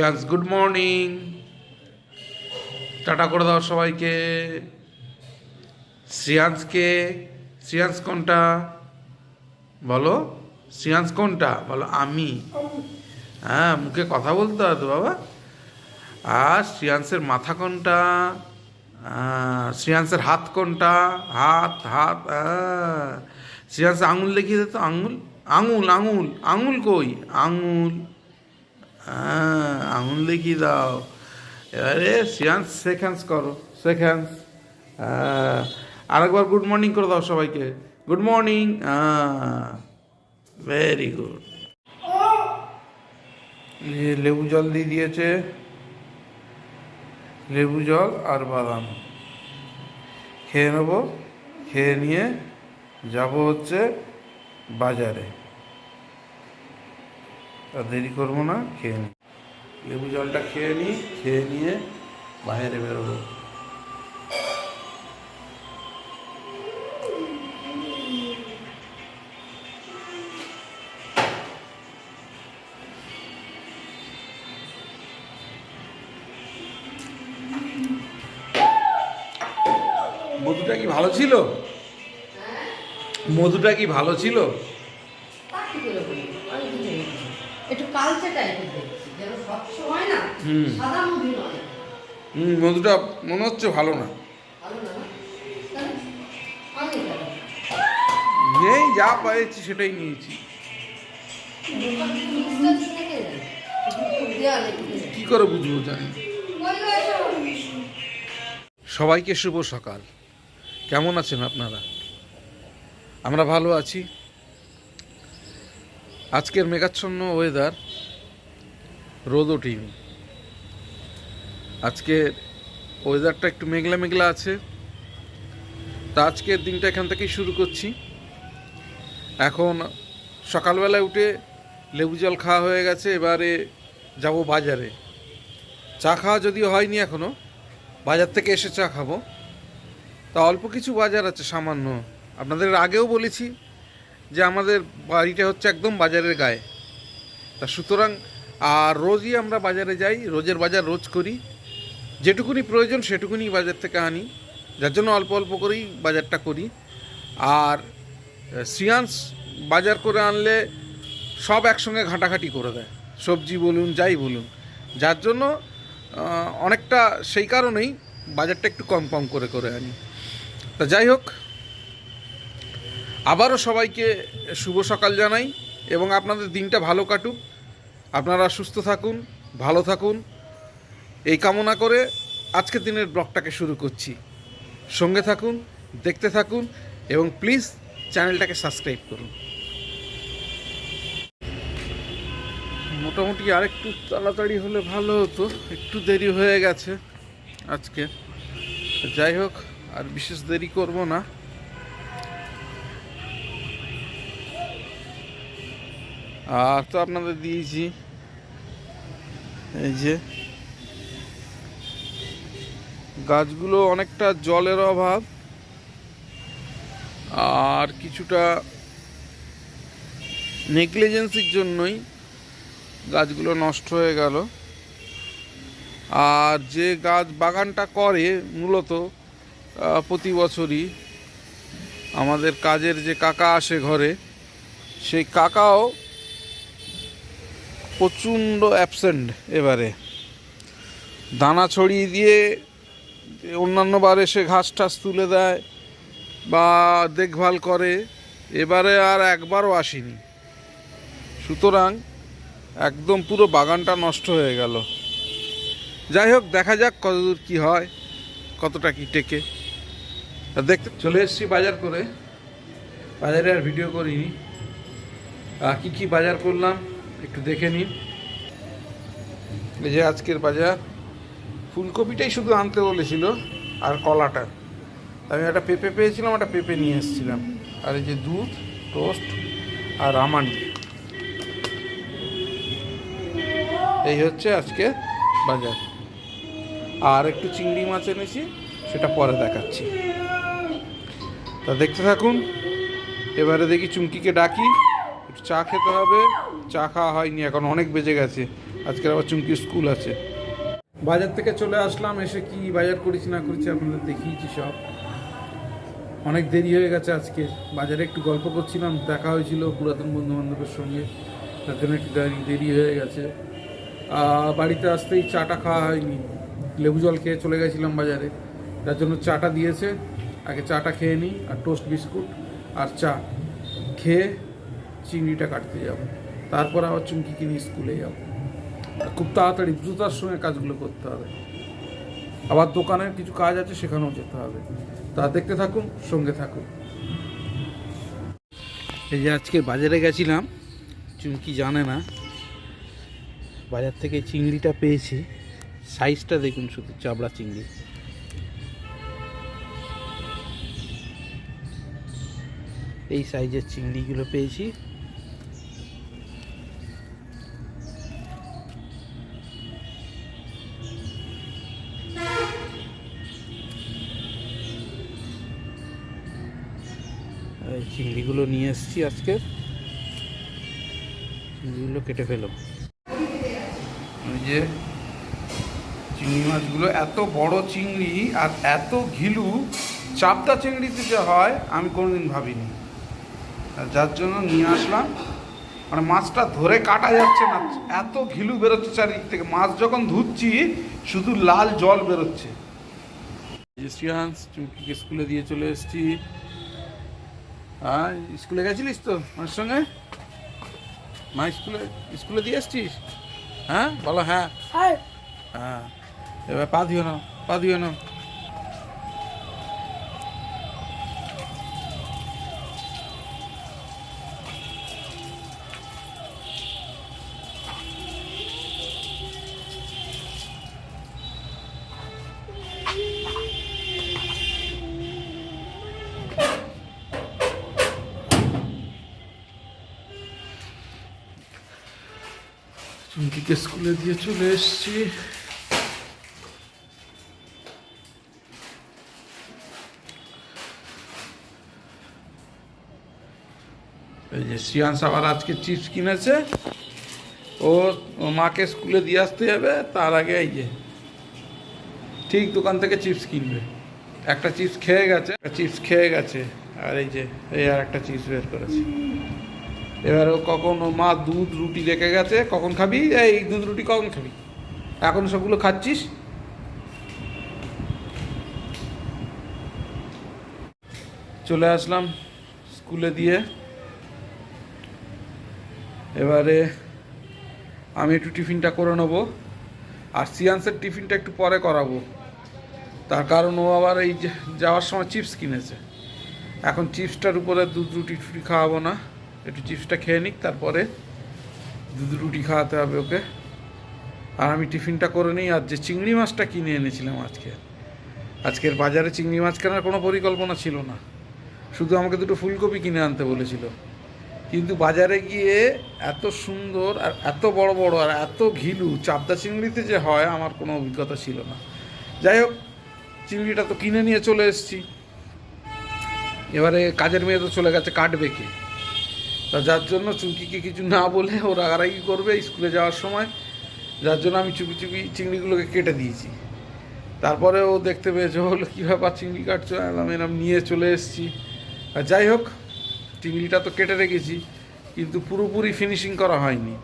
ইয়াস good morning tata করে দাও সবাইকে। শ্রিয়াংসকে শ্রিয়াংস কোনটা? বলো শ্রিয়াংস কোনটা? বলো আমি। হ্যাঁ মুখে কথা বলতে হবে বাবা। আর শ্রিয়াংসের মাথা কোনটা? আহ, হাত কোনটা? হাত হাত। শ্রিয়াংসের আঙুল দেখিয়ে দে তো আঙুল। আঙুল আঙুল আঙুল কই? আঙুল। হ্যাঁ আঙুল দেখিয়ে দাও। এবারে শ্রিয়াংস সেকেন্ডস করো সেকেন্ডস আরেকবার গুড মর্নিং করে দাও সবাইকে। গুড মর্নিং ভেরি গুড লেবু জল দিয়ে দিয়েছে। লেবু জল আর বাদাম। খেয়ে নেব, খেয়ে নিয়ে যাব হচ্ছে বাজারে। আর দেরি করব না, খেয়ে নিই লেবু জলটা খেয়ে নিই খেয়ে নিয়ে বাইরে বেরোবো। মধুটা কি ভালো ছিল? মধুটা কি ভালো ছিল? একটু কালচে টাইপের দেখছি। যেন স্বচ্ছ হয় না। সাদা মুভি নয়। হুম মধুটা মনে হচ্ছে ভালো না? নেই যা পেয়েছি সেটাই নিয়েছি। কি করে বুঝব জানি সবাইকে শুভ সকাল। কেমন আছেন আপনারা? আমরা ভালো আছি। আজকের মেঘাচ্ছন্ন ওয়েদার রোদ ওঠেনি আজকে ওয়েদারটা একটু মেঘলা মেঘলা আছে। তা আজকের দিনটা এখান থেকেই শুরু করছি। এখন সকালবেলায় উঠে লেবু জল খাওয়া হয়ে গেছে, এবারে যাব বাজারে। চা খাওয়া যদিও হয়নি এখনও বাজার থেকে এসে চা খাব। তা অল্প কিছু বাজার আছে সামান্য। আপনাদের আগেও বলেছি যে আমাদের বাড়িটা হচ্ছে একদম বাজারের গায়ে। তা সুতরাং আর রোজই আমরা বাজারে যাই, রোজের বাজার রোজ করি। যেটুকুনি প্রয়োজন সেটুকুনি বাজার থেকে আনি। যার জন্য অল্প অল্প করেই বাজারটা করি। আর সিয়ান্স বাজার করে আনলে সব একসঙ্গে ঘাঁটাঘাঁটি করে দেয়। সবজি বলুন, যাই বলুন। যার জন্য অনেকটা সেই কারণেই বাজারটা একটু কম কম করে করে আনি। তা যাই হোক আবারও সবাইকে শুভ সকাল জানাই এবং আপনাদের দিনটা ভালো কাটুক। আপনারা সুস্থ থাকুন, ভালো থাকুন। এই কামনা করে আজকের দিনের ব্লগটাকে শুরু করছি। সঙ্গে থাকুন, দেখতে থাকুন এবং প্লিজ চ্যানেলটাকে সাবস্ক্রাইব করুন। মোটামুটি আরেকটু তাড়াতাড়ি হলে ভালো হতো। একটু দেরি হয়ে গেছে আজকে। যাই হোক, আর বিশেষ দেরি করব না। আর তো আপনাদের দিয়েছি। এই যে। গাছগুলো অনেকটা জলের অভাব। আর কিছুটা নেগলিজেন্সির জন্যই গাছগুলো নষ্ট হয়ে গেল। আর যে গাছ বাগানটা করে মূলত প্রতি বছরই আমাদের কাজের যে কাকা আসে ঘরে, সেই কাকাও প্রচণ্ড অ্যাবসেন্ট এবারে। দানা ছড়িয়ে দিয়ে অন্যান্য বার এসে ঘাস টাস তুলে দেয় বা দেখভাল করে, এবারে আর একবারও আসেনি। সুতরাং একদম পুরো বাগানটা নষ্ট হয়ে গেল। যাই হোক, দেখা যাক কতদূর কি হয়, কতটা কি টেকে। দেখতে চলে এসেছি বাজার করে। বাজারে আর ভিডিও করিনি। আর কি কি বাজার করলাম? একটু দেখে নিন। এই যে আজকের বাজার, ফুলকপিটাই শুধু আনতে বলেছিল আর কলাটা। আমি একটা পেঁপে পেয়েছিলাম, একটা পেঁপে নিয়ে এসেছিলাম। আর এই যে দুধ, টোস্ট আর আমানি এই হচ্ছে আজকে বাজার। আর একটু চিংড়ি মাছ এনেছি, সেটা পরে দেখাচ্ছি। তা দেখতে থাকুন, এবারে দেখি চুমকিকে ডাকি। একটু চা খেতে হবে। চা খাওয়া হয়নি, এখন অনেক বেজে গেছে। আজকের আবার চুমকি স্কুল আছে। বাজার থেকে চলে আসলাম, এসে কি বাজার করেছি না করেছি আপনাদের দেখিয়েছি সব। অনেক দেরি হয়ে গেছে আজকে। বাজারে একটু গল্প করছিলাম, দেখা হয়েছিল পুরাতন বন্ধু বান্ধবের সঙ্গে। তার জন্য একটু দেরি হয়ে গেছে। বাড়িতে আসতেই চাটা খাওয়া হয়নি। লেবু জল খেয়ে চলে গেছিলাম বাজারে। তার জন্য চাটা দিয়েছে। আগে চাটা খেয়ে নিই, আর টোস্ট বিস্কুট আর চা। খেয়ে চিংড়িটা কাটতে যাব। তারপর আবার চুমকি কিনে স্কুলে যাব। খুব তাড়াতাড়ি দ্রুতার সঙ্গে কাজগুলো করতে হবে। আবার দোকানের কিছু কাজ আছে, সেখানেও যেতে হবে। তা দেখতে থাকুন, সঙ্গে থাকুন। এই যে আজকে বাজারে গেছিলাম, চুমকি জানে না। বাজার থেকে চিংড়িটা পেয়েছি। সাইজটা দেখুন শুধু, চাবড়া চিংড়ি। এই সাইজের চিংড়িগুলো পেয়েছি। এই চিংড়িগুলো নিয়ে এসেছি আজকে। চিংড়িগুলো কেটে ফেলো ওই যে চিংড়ি মাছগুলো এত বড় চিংড়ি আর এত ঘিলু চাপটা চিংড়িতে যে হয় আমি কোনোদিন ভাবিনি। আর যার জন্য নিয়ে আসলাম। মানে মাছটা ধরে কাটা যাচ্ছে না এত ঘিলু বেরোচ্ছে চারিদিক থেকে। মাছ যখন ধুচ্ছি শুধু লাল জল বেরোচ্ছে। শ্রীহান্স চুমকিকে স্কুলে দিয়ে চলে এসেছি। হ্যাঁ স্কুলে গেছিলিস তো আমার সঙ্গে? মা স্কুলে স্কুলে দিয়ে আসছিস? হ্যাঁ? বলো হ্যাঁ। হ্যাঁ। এবার পা দিও না পা দিও না চুমকিকে স্কুলে দিয়ে চলে এসছি। এই যে শ্রিয়াংশ আবার আজকে চিপস কিনেছে। ও মাকে স্কুলে দিয়ে আসতে যাবে, তার আগে এই যে ঠিক দোকান থেকে চিপস কিনবে। একটা চিপস খেয়ে গেছে চিপস খেয়ে গেছে, আর এই যে, এই আর একটা চিপস বের করেছে। এবার কখন মা দুধ, রুটি রেখে গেছে, কখন খাবি? এই দুধ, রুটি কখন খাবি? এখন সবগুলো খাচ্ছিস? চলে আসলাম স্কুলে দিয়ে। এবারে আমি একটু টিফিনটা করে নেব। আর সিয়ান্সের টিফিনটা একটু পরে করাবো। তার কারণ ও আবার এই যাওয়ার সময় চিপস কিনেছে। এখন চিপসটার উপরে দুধ, রুটি, টুটি খাওয়াবো না। একটু চিপসটা খেয়ে নিক, তারপরে দুধ রুটি খাওয়াতে হবে ওকে। আর আমি টিফিনটা করে নিই, আর যে চিংড়ি মাছটা কিনে এনেছিলাম আজকে, আজকের বাজারে চিংড়ি মাছ কেনার কোনো পরিকল্পনা ছিল না। শুধু আমাকে দুটো ফুলকপি কিনে আনতে বলেছিল। কিন্তু বাজারে গিয়ে এত সুন্দর আর এত বড় বড় আর এত ঘিলু চাপদা চিংড়িতে যে হয় আমার কোনো অভিজ্ঞতা ছিল না। যাই হোক, চিংড়িটা তো কিনে নিয়ে চলে এসেছি। এবারে কাজের মেয়ে তো চলে গেছে কাটবে কে? তা যার জন্য চুমকিকে কিছু না বলে ও রাগারাগি করবে স্কুলে যাওয়ার সময়, যার জন্য আমি চুপি চুপি চিংড়িগুলোকে কেটে দিয়েছি। তারপরে ও দেখতে পেয়েছে হলো কী ব্যাপার চিংড়ি কাটছো? আমি এরম নিয়ে চলে এসেছি। আর যাই হোক, চিংড়িটা তো কেটে রেখেছি, কিন্তু পুরোপুরি ফিনিশিং করা হয়নি।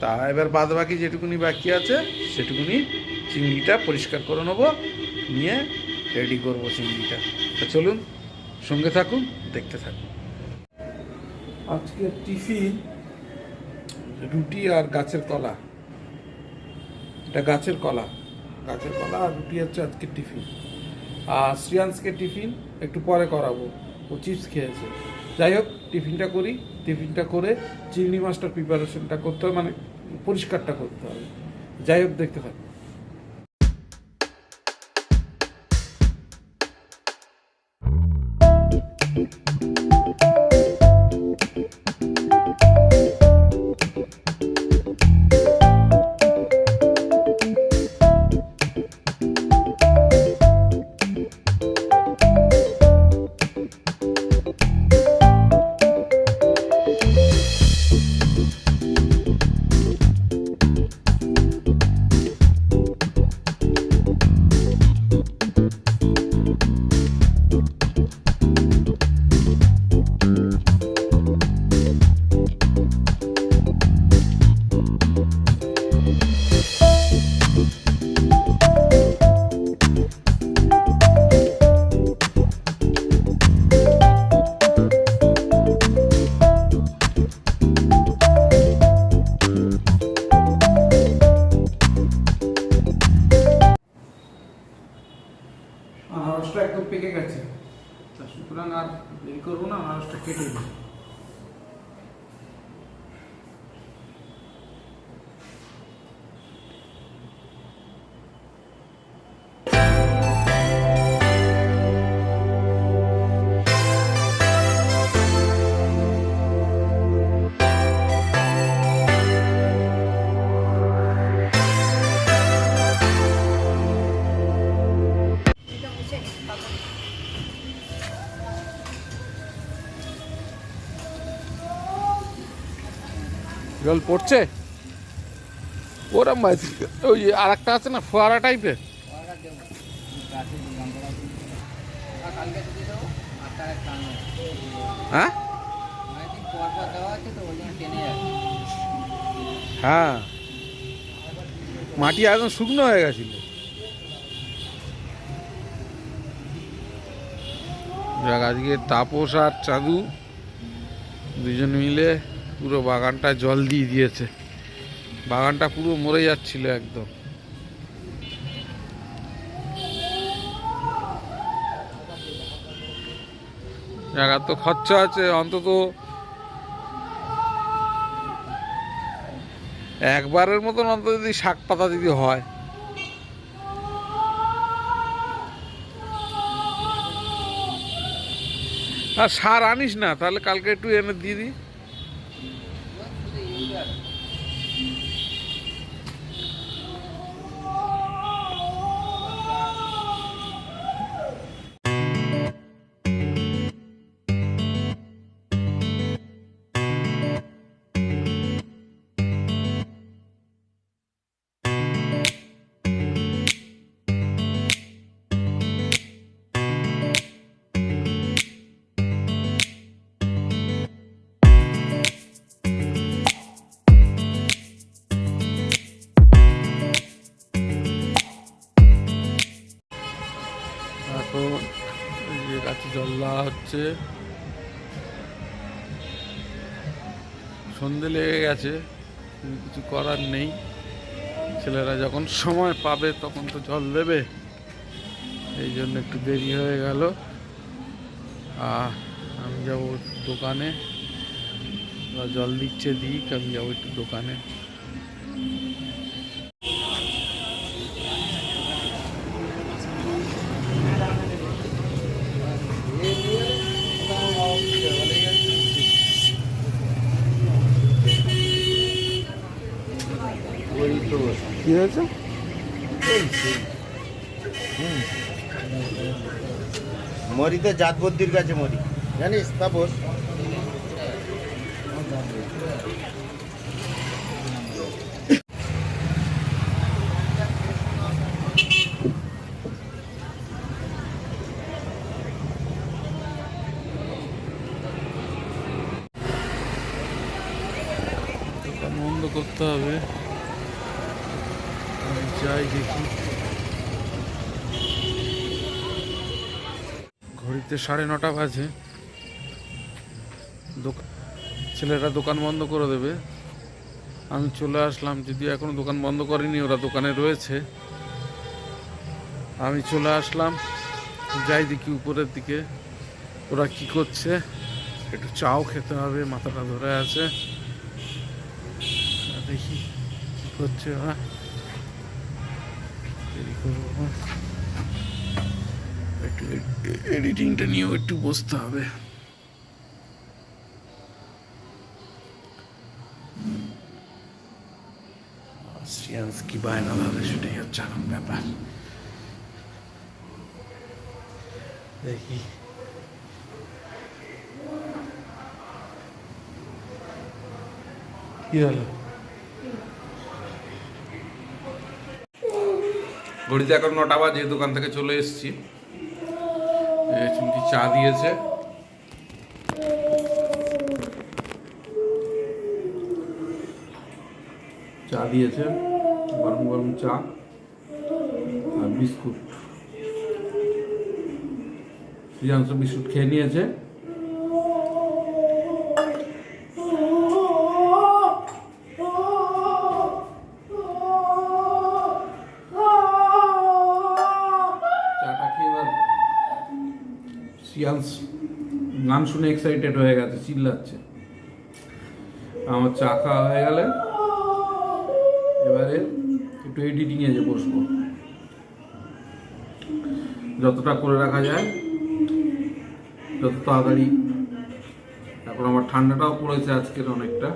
তা এবার বাদ বাকি যেটুকুনি বাকি আছে, সেটুকুনি চিংড়িটা পরিষ্কার করে নেব, নিয়ে রেডি করব চিংড়িটা। তা চলুন, সঙ্গে থাকুন, দেখতে থাকুন। আজকে টিফিন, রুটি আর গাছের কলা। এটা গাছের কলা। গাছের কলা আর রুটি হচ্ছে আজকে টিফিন। আর শ্রিয়াংশকে টিফিন একটু পরে করাবো। ও চিপস খেয়েছে। যাই হোক, টিফিনটা করি। টিফিনটা করে চিংড়ি মাছটার প্রিপারেশনটা করতে হবে মানে পরিষ্কারটা করতে হবে। যাই হোক, দেখতে থাকুন জল পড়ছে? ওরম ওই আর একটা আছে না, ফোয়ারা টাইপের? হ্যাঁ? হ্যাঁ। মাটি একদম শুকনো হয়ে গেছিল। আজকে তাপস আর চাঁদু দুজন মিলে পুরো বাগানটা জল দিয়ে দিয়েছে। বাগানটা পুরো মরে যাচ্ছিল একদম। জায়গার তো খরচা আছে, অন্তত একবারের মতন অন্তত যদি শাক পাতা যদি হয়। আর সার আনিস না, তাহলে কালকে একটু এনে দিয়ে দিই। হচ্ছে সন্ধে লেগে গেছে কিছু করার নেই। ছেলেরা যখন সময় পাবে, তখন তো জল দেবে। এই জন্য একটু দেরি হয়ে গেল। আর আমি যাব দোকানে। জল দিচ্ছে, দিক, আমি যাব একটু দোকানে। মরি তো জাত বদ্দির কাছে মরি। জানিস তাপস দোকান বন্ধ করতে হবে আমি যাই দেখি ঘড়িতে সাড়ে নটা বাজে। ছেলেরা দোকান বন্ধ করে দেবে। আমি চলে আসলাম, যদিও এখনও দোকান বন্ধ করেনি, ওরা দোকানে রয়েছে। আমি চলে আসলাম, যাই দেখি উপরের দিকে ওরা কি করছে। একটু চাও খেতে হবে, মাথাটা ধরে আছে। দেখি কি করছে ওরা। এডিটিংটা নিয়েও একটু বসতে হবে। সিয়ান্স কি বায়না ধরে সেটাই হচ্ছে এখন ব্যাপার। দেখি। কি হলো? ঘড়িতে এখন নটা বাজে, দোকান থেকে চলে এসেছি। চুমকি চা দিয়েছে। চা দিয়েছে গরম গরম চা আর বিস্কুট। বিস্কুট খেয়ে নিয়েছে। এক্সাইটেড হয়ে গেছে, চিল্লাচ্ছে। আমার চা খাওয়া হয়ে গেলে এবারে একটু এডিটিংয়ে যে বসবো। যতটা করে রাখা যায়, যত তাড়াতাড়ি। তারপর আমার ঠান্ডাটাও পড়েছে আজকের অনেকটা।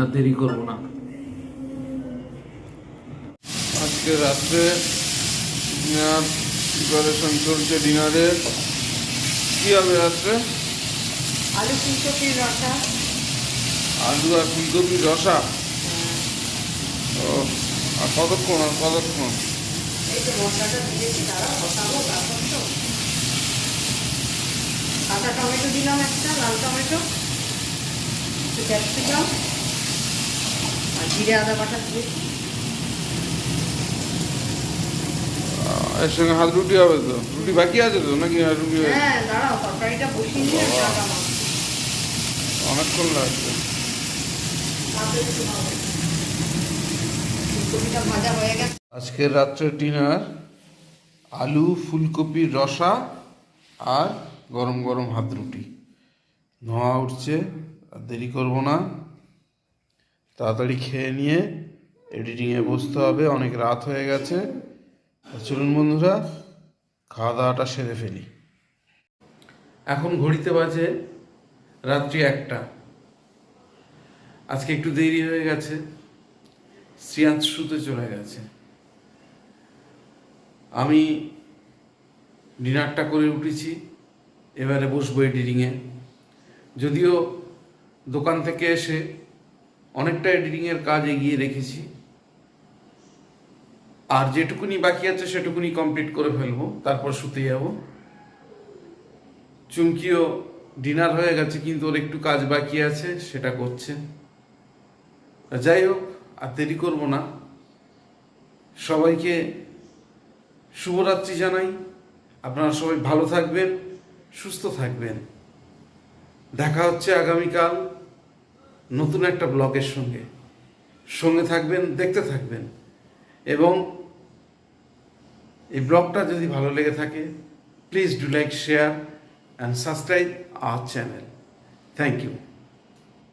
আর দেরি করব না। আজকে রাত্রে প্রিপারেশন চলছে ডিনারের কি হবে রাত্রে আলু ফুলকপির রসা। আলু আর ফুলকপি রসা? ও আর কতক্ষণ আর কতক্ষণ? কাঁচা টমেটো দিলাম একটা লাল টমেটো একটু ক্যাপসিকাম আর জিরে আদা বাটা দিয়েছি। এর সঙ্গে হাত রুটি হবে তো? রুটি বাকি আছে তো নাকি রুটি হয়ে। অনেকক্ষণ লাগবে আজকের রাত্রে ডিনার আলু ফুলকপির রসা আর গরম গরম হাত রুটি। ধোঁয়া উঠছে আর দেরি করব না। তাড়াতাড়ি খেয়ে নিয়ে এডিটিংয়ে বসতে হবে অনেক রাত হয়ে গেছে। চলুন বন্ধুরা খাওয়া দাওয়াটা সেরে ফেলি। এখন ঘড়িতে বাজে রাত্রি একটা। আজকে একটু দেরি হয়ে গেছে শ্রিয়াংশ শুতে চলে গেছে। আমি ডিনারটা করে উঠেছি, এবারে বসবো এডিটিংয়ে। যদিও দোকান থেকে এসে অনেকটা এডিটিংয়ের কাজ এগিয়ে রেখেছি আর যেটুকুনি বাকি আছে সেটুকুনি কমপ্লিট করে ফেলব, তারপর শুতে যাব। চুমকিও ডিনার হয়ে গেছে, কিন্তু ওর একটু কাজ বাকি আছে, সেটা করছে। যাই হোক, আর দেরি করব না। সবাইকে শুভরাত্রি জানাই। আপনারা সবাই ভালো থাকবেন, সুস্থ থাকবেন। দেখা হচ্ছে আগামীকাল নতুন একটা ব্লগের সঙ্গে। সঙ্গে থাকবেন, দেখতে থাকবেন। এবং এই ব্লগটা যদি ভালো লেগে থাকে please do like share and subscribe our channel thank you